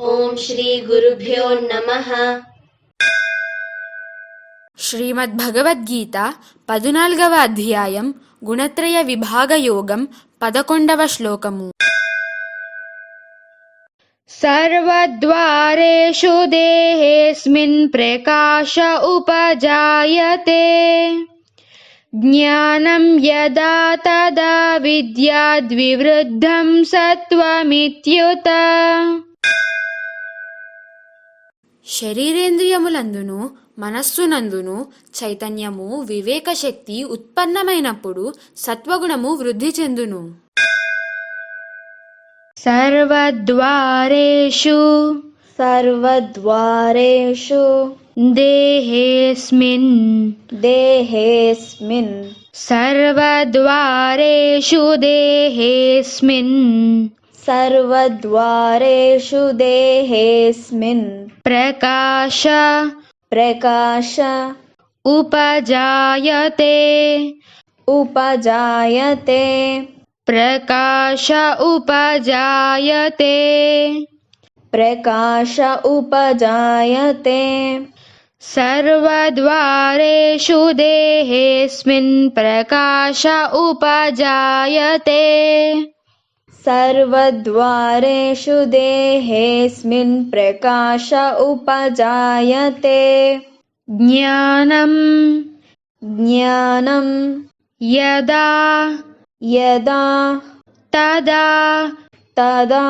ఓం శ్రీ గురుభ్యో నమః. శ్రీమద్భగవద్గీత పదునాల్గవ అధ్యాయం గుణత్రయ విభాగ యోగం పదకొండవ శ్లోకము. సర్వద్వారేషు దేహేస్మిన్ ప్రకాశ ఉపజాయతే. జ్ఞానం యదా తదా విద్యాద్వివృద్ధం సత్వమిత్యుత. శరీరేంద్రియములందును మనస్సునందును చైతన్యము వివేక శక్తి ఉత్పన్నమైనప్పుడు సత్వగుణము వృద్ధి చెందును. సర్వద్వారేషు సర్వద్వారేషు దేహేస్మిన్ దేహేస్మిన్ సర్వద్వారేషు దేహేస్మిన్ सर्वद्वारेषु देहेऽस्मिन् प्रकाश प्रकाश उपजायते। उपजायते। प्रकाश उपजायते। प्रकाश उपजायते। सर्वद्वारेषु देहेऽस्मिन् प्रकाश उपजायते। सर्वद्वारेषु देहेऽस्मिन् प्रकाश उपजायते। ज्ञानम्। ज्ञानं यदा। यदा। तदा। तदा।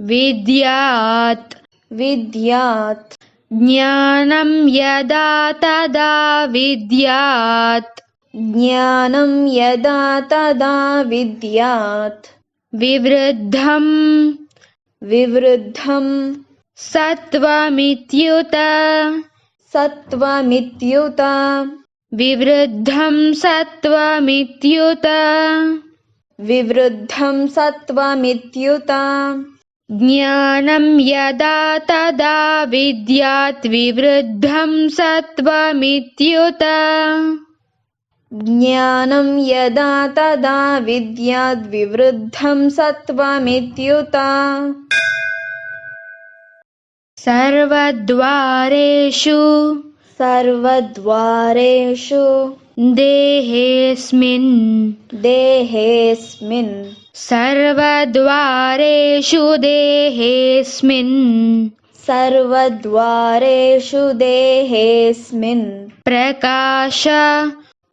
विद्यात्। विद्यात्। ज्ञानं यदा तदा विद्यात्। ज्ञानं यदा तदा विद्यात् विवृद्धम्। विवृद्धं सत्त्वमित्युत। सत्त्वमित्युत। विवृद्धं सत्त्वमित्युत। विवृद्धं सत्त्वमित्युत। ज्ञानं यदा तदा विद्यात् विवृद्धं सत्त्वमित्युत ज्ञानं यदा तदा विद्याद्विवृद्धं सत्त्वमित्युत। सर्वद्वारेषु सर्वद्वारेषु देहेऽस्मिन् देहेऽस्मिन् सर्वद्वारेषु देहेऽस्मिन् सर्वद्वारेषु देहेऽस्मिन् प्रकाश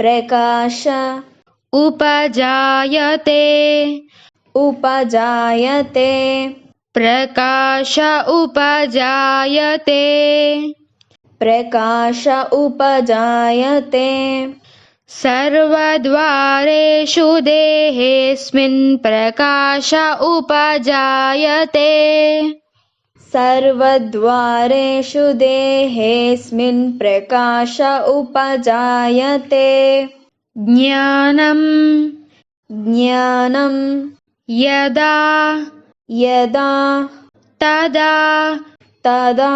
प्रकाश। उपजायते। उपजायते। प्रकाश उपजायते। प्रकाश उपजायते। सर्वद्वारेषु देहेऽस्मिन् प्रकाश उपजायते। सर्वद्वारेषु देहेऽस्मिन् प्रकाश उपजायते। ज्ञानम्। ज्ञानं यदा। यदा। तदा। तदा।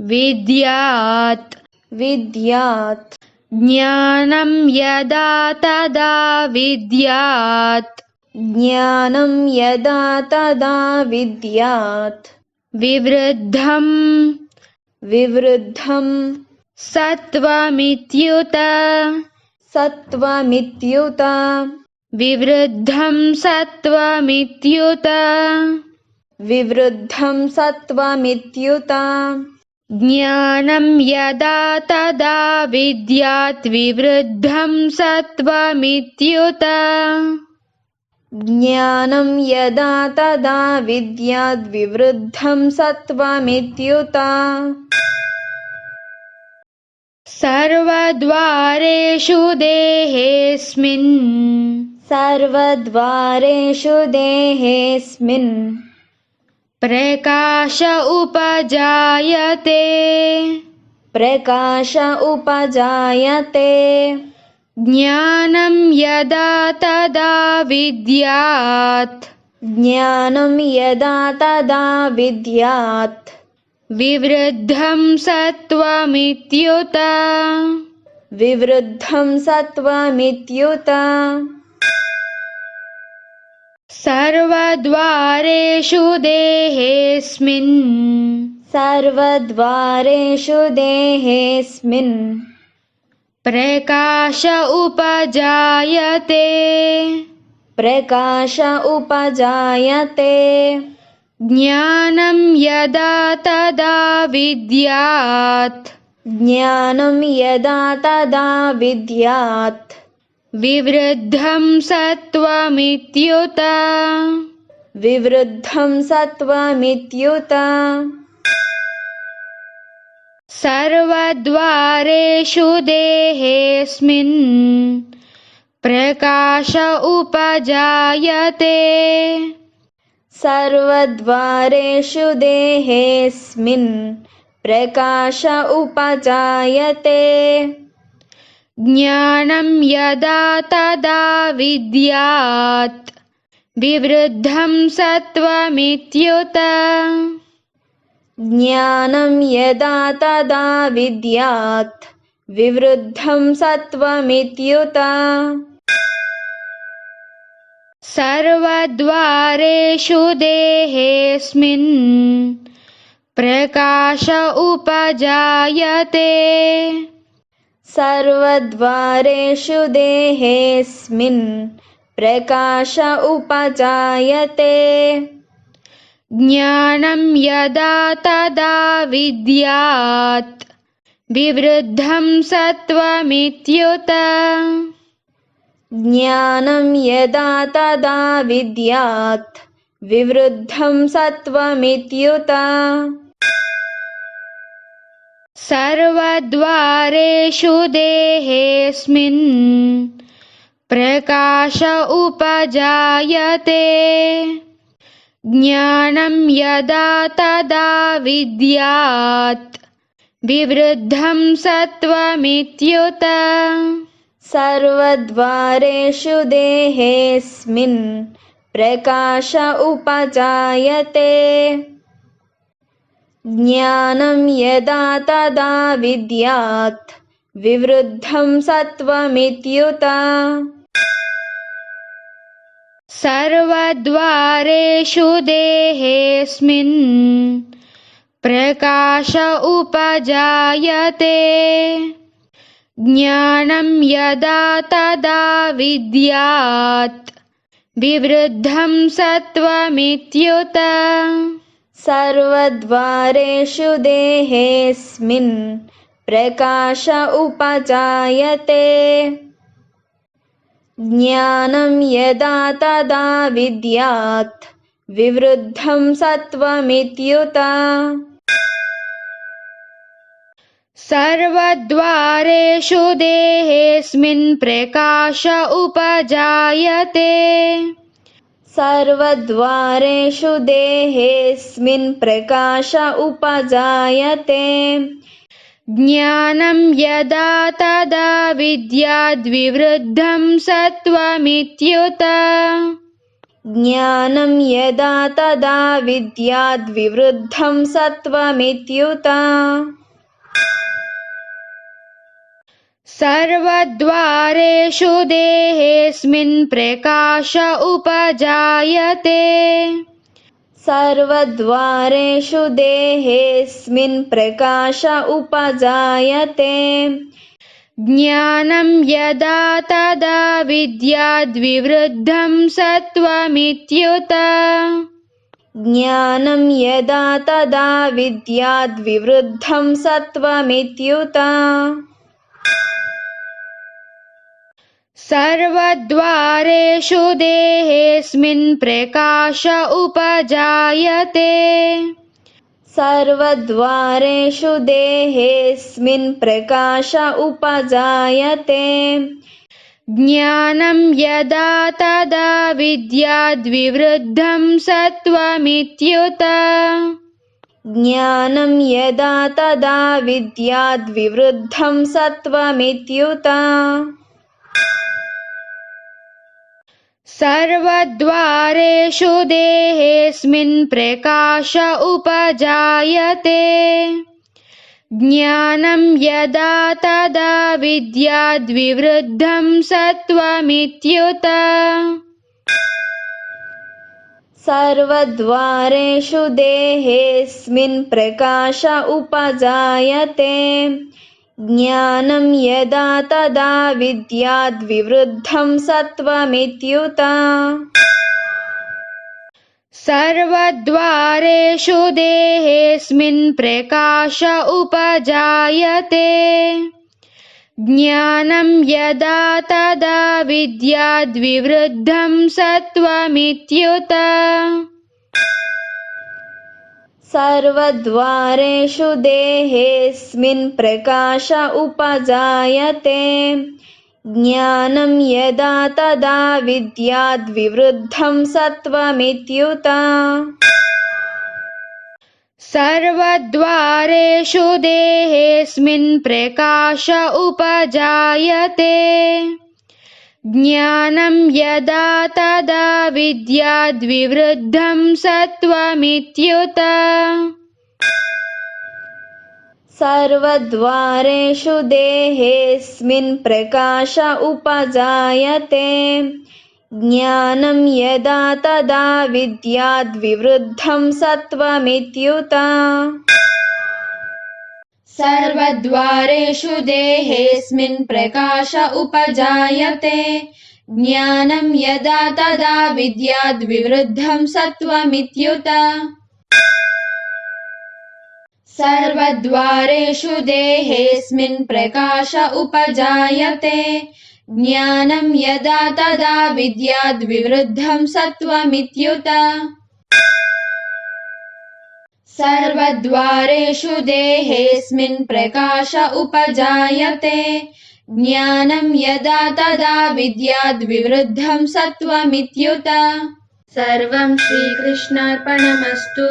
विद्यात्। विद्यात्। ज्ञानं यदा तदा विद्यात्। ज्ञानं यदा तदा विद्यात् विवृद्धम्। विवृद्धं सत्त्वमित्युत। सत्त्वमित्युत। विवृद्धं सत्त्वमित्युत। विवृद्धं सत्त्वमित्युत। ज्ञानं यदा तदा विद्यात् विवृद्धं सत्त्वमित्युत ज्ञानं यदा तदा विद्याद्विवृद्धं सत्त्वमित्युत। सर्वद्वारेषु देहेऽस्मिन्। सर्वद्वारेषु देहेऽस्मिन्। प्रकाश उपजायते। प्रकाश उपजायते ज्ञानं यदा तदा विद्यात्। ज्ञानं यदा तदा विद्यात्। विवृद्धं सत्त्वमित्युत। विवृद्धं सत्त्वमित्युत। सर्वद्वारेषु देहेऽस्मिन्। सर्वद्वारेषु देहेऽस्मिन् प्रकाश उपजायते। प्रकाश उपजायते। ज्ञानं यदा तदा विद्यात्। ज्ञानं यदा तदा विद्यात्। विवृद्धं सत्त्वमित्युत। विवृद्धं सत्त्वमित्युत सर्वद्वारेषु देहेऽस्मिन् प्रकाश उपजायते। सर्वद्वारेषु देहेऽस्मिन् प्रकाश उपजायते। ज्ञानं यदा तदा विद्यात् विवृद्धं सत्त्वमित्युत ज्ञानं यदा तदा विद्यात् विवृद्धं सत्त्वमित्युत। सर्वद्वारेषु देहेऽस्मिन् प्रकाश उपजायते। सर्वद्वारेषु देहेऽस्मिन् प्रकाश उपजायते ज्ञानं यदा तदा विद्यात्। विवृद्धं सत्त्वमित्युत। ज्ञानं यदा तदा विद्यात्। विवृद्धं सत्त्वमित्युत। सर्वद्वारेषु देहेऽस्मिन् प्रकाश उपजायते ज्ञानं यदा तदा विद्यात्। विवृद्धं सत्त्वमित्युत। सर्वद्वारेषु देहेऽस्मिन् प्रकाश उपजायते। ज्ञानं यदा तदा विद्यात्। विवृद्धं सत्त्वमित्युत सर्वद्वारेषु देहेऽस्मिन् प्रकाश उपजायते। ज्ञानं यदा तदा विद्यात् विवृद्धं सत्त्वमित्युत। सर्वद्वारेषु देहेऽस्मिन् प्रकाश उपजायते ज्ञानं यदा तदा विद्यात् विवृद्धं सत्त्वमित्युत। सर्वद्वारेषु देहेऽस्मिन् प्रकाश उपजायते। सर्वद्वारेषु देहेऽस्मिन् प्रकाश उपजायते ज्ञानं यदा तदा विद्याद्विवृद्धं सत्त्वमित्युत। ज्ञानं यदा तदा विद्याद्विवृद्धं सत्त्वमित्युत। सर्वद्वारेषु देहेऽस्मिन् प्रकाश उपजायते सर्वद्वारेषु देहेऽस्मिन् प्रकाश उपजायते। ज्ञानं यदा तदा विद्याद्विवृद्धं सत्त्वमित्युत। ज्ञानं यदा तदा विद्याद्विवृद्धं सत्त्वमित्युत सर्वद्वारेषु देहेऽस्मिन् प्रकाश उपजायते। सर्वद्वारेषु देहेऽस्मिन् प्रकाश उपजायते। ज्ञानं यदा तदा विद्याद्विवृद्धं सत्त्वमित्युत। ज्ञानं यदा तदा विद्याद्विवृद्धं सत्त्वमित्युत सर्वद्वारेषु देहेऽस्मिन् प्रकाश उपजायते। ज्ञानं यदा तदा विद्याद्विवृद्धं सत्त्वमित्युत। सर्वद्वारेषु देहेऽस्मिन् प्रकाश उपजायते ज्ञानं यदा तदा विद्याद्विवृद्धं सत्त्वमित्युत। सर्वद्वारेषु देहेऽस्मिन् प्रकाश उपजायते। ज्ञानं यदा तदा विद्याद्विवृद्धं सत्त्वमित्युत सर्वद्वारेषु देहेऽस्मिन् प्रकाश उपजायते। ज्ञानं यदा तदा विद्याद्विवृद्धं सत्त्वमित्युत। सर्वद्वारेषु देहेऽस्मिन् प्रकाश उपजायते ज्ञानं यदा तदा विद्याद्विवृद्धं सत्त्वमित्युत। सर्वद्वारेषु देहेऽस्मिन् प्रकाश उपजायते। ज्ञानं यदा तदा विद्याद्विवृद्धं सत्त्वमित्युत सर्वद्वारेषु देहेऽस्मिन् प्रकाश उपजायते। ज्ञानं यदा तदा विद्याद्विवृद्धं सत्त्वमित्युत। सर्वद्वारेषु देहेऽस्मिन् प्रकाश उपजायते। ज्ञानं यदा तदा विद्याद्विवृद्धं सत्त्वमित्युत सर्वद्वारेषु देहेऽस्मिन् प्रकाश उपजायते। ज्ञानं यदा तदा विद्याद्विवृद्धं सत्त्वमित्युत। सर्वं श्रीकृष्णार्पणमस्तु